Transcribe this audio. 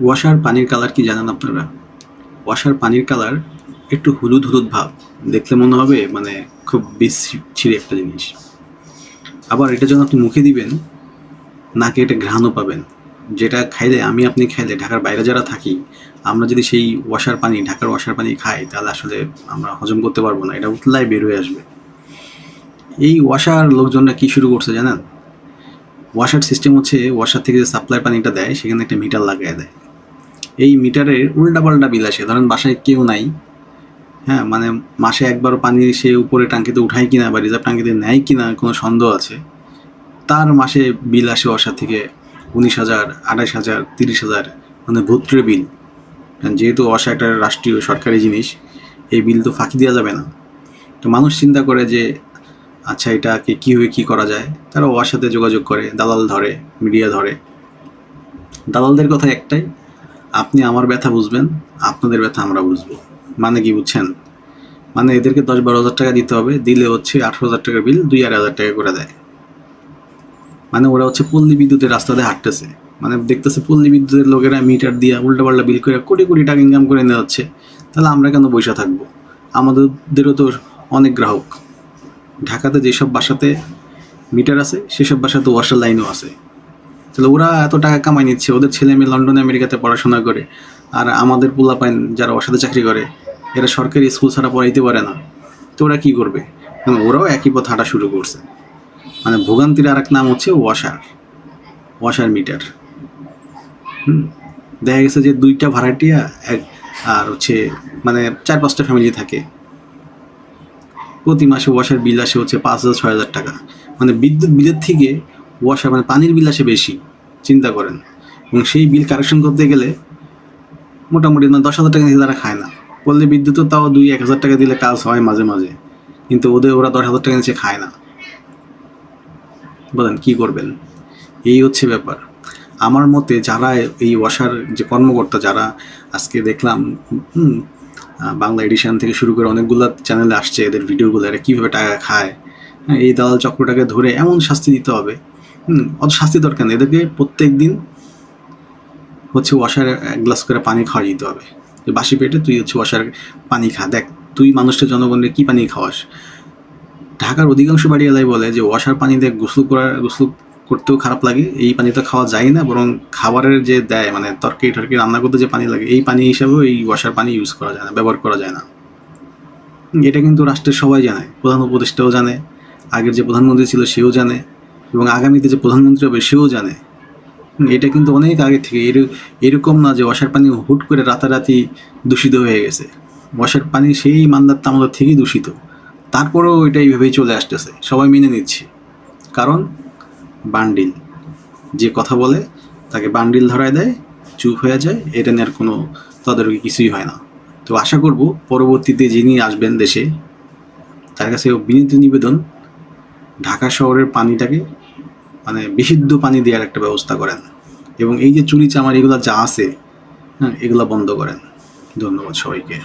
ওয়াসার পানির কালার কি জানেন আপনারা? ওয়াশার পানির কালার একটু হলুদ হলুদ ভাব। দেখলে মনে হবে মানে খুব বিচ্ছিরি একটা জিনিস। আবার এটা যখন আপনি মুখে দিবেন, নাকে এটা ঘ্রাণও পাবেন। যেটা খাইলে আমি আপনি খাইলে, ঢাকার বাইরে যারা থাকি, আমরা যদি সেই ওয়াশার পানি, ঢাকার ওয়াশার পানি খাই, তাহলে আসলে আমরা হজম করতে পারব না। এটা উতলায় বের হয়ে আসবে। এই ওয়াশার লোকজনরা কি শুরু করছে জানেন? ওয়াশার সিস্টেম হচ্ছে ওয়াশার থেকে যে সাপ্লাই পানিটা দেয়, সেখানে একটা মিটার লাগিয়ে দেয়। এই মিটারের উল্টাপাল্টা বিল আসে। ধরেন বাসায় কেউ নাই হ্যাঁ মানে মাসে একবারও পানি সে উপরে টাঙ্কিতে উঠায় কিনা বা রিজার্ভ টাঙ্কিতে নেয় কিনা কোনো সন্দেহ আছে, তার মাসে বিল আসে ওয়াশার থেকে উনিশ হাজার, আঠাশ হাজার, তিরিশ হাজার মানে ভুত্রে বিল যেহেতু ওয়াশা একটা রাষ্ট্রীয় সরকারি জিনিস, এই বিল তো ফাঁকি দেওয়া যাবে না। তো মানুষ চিন্তা করে যে আচ্ছা এটাকে কীভাবে কী করা যায়? তারা ওর সাথে যোগাযোগ করে, দালাল ধরে, মিডিয়া ধরে। দালালদের কথা একটাই, আপনি আমার ব্যথা বুঝবেন, আপনাদের ব্যথা আমরা বুঝব। মানে কি বুঝছেন? মানে এদেরকে দশ বারো হাজার টাকা দিতে হবে, দিলে হচ্ছে আঠারো হাজার টাকার বিল দুই আড়াই হাজার টাকা করে দেয়। মানে ওরা হচ্ছে পল্লী বিদ্যুতের রাস্তা দিয়ে হাঁটতেছে। মানে দেখতেছে পল্লী বিদ্যুতের লোকেরা মিটার দিয়ে উল্টাপাল্টা বিল করে কোটি কোটি টাকা ইনকাম করে নেওয়া হচ্ছে তাহলে আমরা কেন বসে থাকব? আমাদেরও তো অনেক গ্রাহক। ঢাকাতে যেসব বাসাতে মিটার আছে, সেসব বাসাতে ওয়াশার লাইনও আছে। তাহলে ওরা এত টাকা কামাই নিচ্ছে, ওদের ছেলে মেয়ে লন্ডনে, আমেরিকাতে পড়াশোনা করে, আর আমাদের পোলাপাইন যারা ওর চাকরি করে, এরা সরকারি স্কুল ছাড়া পড়াইতে পারে না। তো ওরা কী করবে? কারণ ওরাও একই পথ হাঁটা শুরু করছে। মানে ভোগান্তির আর এক নাম হচ্ছে ওয়াশার ওয়াশার মিটার। হুম? দেখা গেছে যে দুইটা ভাড়াটিয়া, এক আর হচ্ছে মানে চার পাঁচটা ফ্যামিলি থাকে। প্রতি মাসে ওয়াশার বিল আসে হচ্ছে পাঁচ হাজার, ছয় হাজার টাকা। মানে বিদ্যুৎ, বিলের থেকে ওয়াশার মানে পানির বিল আসে বেশি, চিন্তা করেন। এবং সেই বিল কারেকশন করতে গেলে মোটামুটি না দশ হাজার টাকা নিচে তারা খায় না। বললে বিদ্যুৎও তাও দুই, এক হাজার টাকা দিলে কাজ হয় মাঝে মাঝে। কিন্তু ওদের ওরা দশ হাজার টাকা নিচে খায় না। বলেন, কি করবেন? এই হচ্ছে ব্যাপার। আমার মতে যারা এই ওয়াশার যে কর্মকর্তা, যারা আজকে দেখলাম বাংলা এডিশন থেকে শুরু করে অনেকগুলো চ্যানেলে আসছে এদের ভিডিওগুলো এরা কীভাবে টাকা খায় হ্যাঁ এই দালাল চক্রটাকে ধরে এমন শাস্তি দিতে হবে। হুম, অত শাস্তি দরকার নেই, এদেরকে প্রত্যেক দিন হচ্ছে ওয়াশার এক গ্লাস করে পানি খাওয়া দিতে হবে। বাসি পেটে তুই হচ্ছে ওয়াশার পানি খা, দেখ, তুই মানুষটা জনগণের কী পানি খাওয়াস? ঢাকার অধিকাংশ বাড়ি এলাই বলে যে ওয়াশার পানি দিয়ে গোসল করার গোসল করতেও খারাপ লাগে, এই পানি তো খাওয়া যায় না, বরং খাবারের যে দেয় মানে তরকারি টরকারি রান্না করতে যে পানি লাগে, এই পানি হিসাবেও এই ওয়াশার পানি ইউজ করা যায় না, ব্যবহার করা যায় না। এটা কিন্তু রাষ্ট্রের সবাই জানে, প্রধান উপদেষ্টাও জানে, আগের যে প্রধানমন্ত্রী ছিল সেও জানে, এবং আগামীতে যে প্রধানমন্ত্রী হবে সেও জানে। এটা কিন্তু অনেক আগে থেকে, এর- এরকম না যে ওয়াশার পানি হুট করে রাতারাতি দূষিত হয়ে গেছে। ওয়াশার পানি সেই মান্দার তামাদার থেকেই দূষিত। তারপরেও এটা এইভাবেই চলে আসতেছে, সবাই মেনে নিচ্ছে। কারণ বান্ডিল। যে কথা বলে, তাকে বান্ডিল ধরায় দেয়, চুপ হয়ে যায়, এটা নিয়ে আর কোনো তদারকি কিছুই হয় না। তো আশা করব পরবর্তীতে যিনি আসবেন দেশে, তার কাছে বিনীত নিবেদন, ঢাকা শহরের পানিটাকে মানে বিশুদ্ধ পানি দেওয়ার একটা ব্যবস্থা করেন। এবং এই যে চুরি চামার এগুলো যা আছে হ্যাঁ এগুলো বন্ধ করেন। ধন্যবাদ সবাইকে।